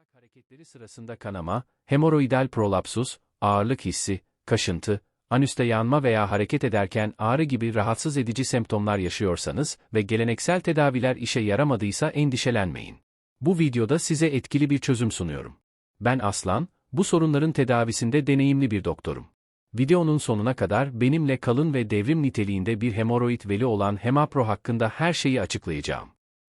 Bağırsak hareketleri sırasında kanama, hemoroidal prolapsus, ağırlık hissi, kaşıntı, anüste yanma veya hareket ederken ağrı gibi rahatsız edici semptomlar yaşıyorsanız ve geleneksel tedaviler işe yaramadıysa endişelenmeyin. Bu videoda size etkili bir çözüm sunuyorum. Ben Aslan, bu sorunların tedavisinde deneyimli bir doktorum. Videonun sonuna kadar benimle kalın ve devrim niteliğinde bir hemoroid veli olan Hemapro hakkında her şeyi açıklayacağım.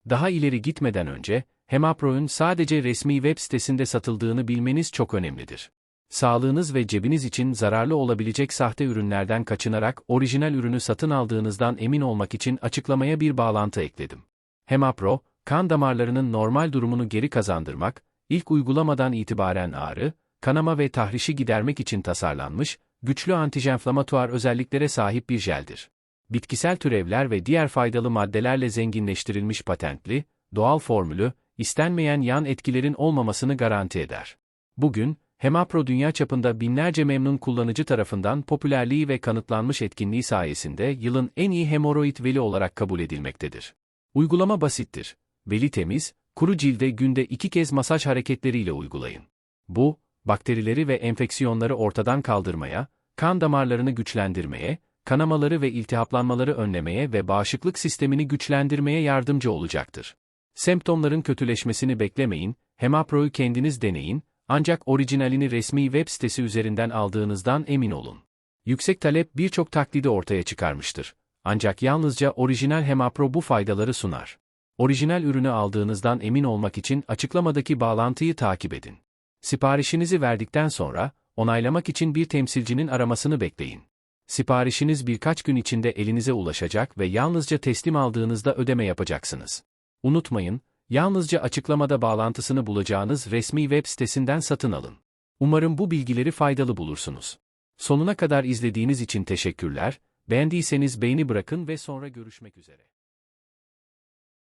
Daha ileri gitmeden önce, Hemapro'nun sadece resmi web sitesinde satıldığını bilmeniz çok önemlidir. Sağlığınız ve cebiniz için zararlı olabilecek sahte ürünlerden kaçınarak orijinal ürünü satın aldığınızdan emin olmak için açıklamaya bir bağlantı ekledim. Hemapro, kan damarlarının normal durumunu geri kazandırmak, ilk uygulamadan itibaren ağrı, kanama ve tahrişi gidermek için tasarlanmış, güçlü antijenflamatuar özelliklere sahip bir jeldir. Bitkisel türevler ve diğer faydalı maddelerle zenginleştirilmiş patentli, doğal formülü, istenmeyen yan etkilerin olmamasını garanti eder. Bugün, Hemapro dünya çapında binlerce memnun kullanıcı tarafından popülerliği ve kanıtlanmış etkinliği sayesinde yılın en iyi hemoroid veli olarak kabul edilmektedir. Uygulama basittir. Veli temiz, kuru cilde günde iki kez masaj hareketleriyle uygulayın. Bu, bakterileri ve enfeksiyonları ortadan kaldırmaya, kan damarlarını güçlendirmeye, kanamaları ve iltihaplanmaları önlemeye ve bağışıklık sistemini güçlendirmeye yardımcı olacaktır. Semptomların kötüleşmesini beklemeyin, Hemapro'yu kendiniz deneyin, ancak orijinalini resmi web sitesi üzerinden aldığınızdan emin olun. Yüksek talep birçok taklidi ortaya çıkarmıştır. Ancak yalnızca orijinal Hemapro bu faydaları sunar. Orijinal ürünü aldığınızdan emin olmak için açıklamadaki bağlantıyı takip edin. Siparişinizi verdikten sonra, onaylamak için bir temsilcinin aramasını bekleyin. Siparişiniz birkaç gün içinde elinize ulaşacak ve yalnızca teslim aldığınızda ödeme yapacaksınız. Unutmayın, yalnızca açıklamada bağlantısını bulacağınız resmi web sitesinden satın alın. Umarım bu bilgileri faydalı bulursunuz. Sonuna kadar izlediğiniz için teşekkürler, beğendiyseniz beğeni bırakın ve sonra görüşmek üzere.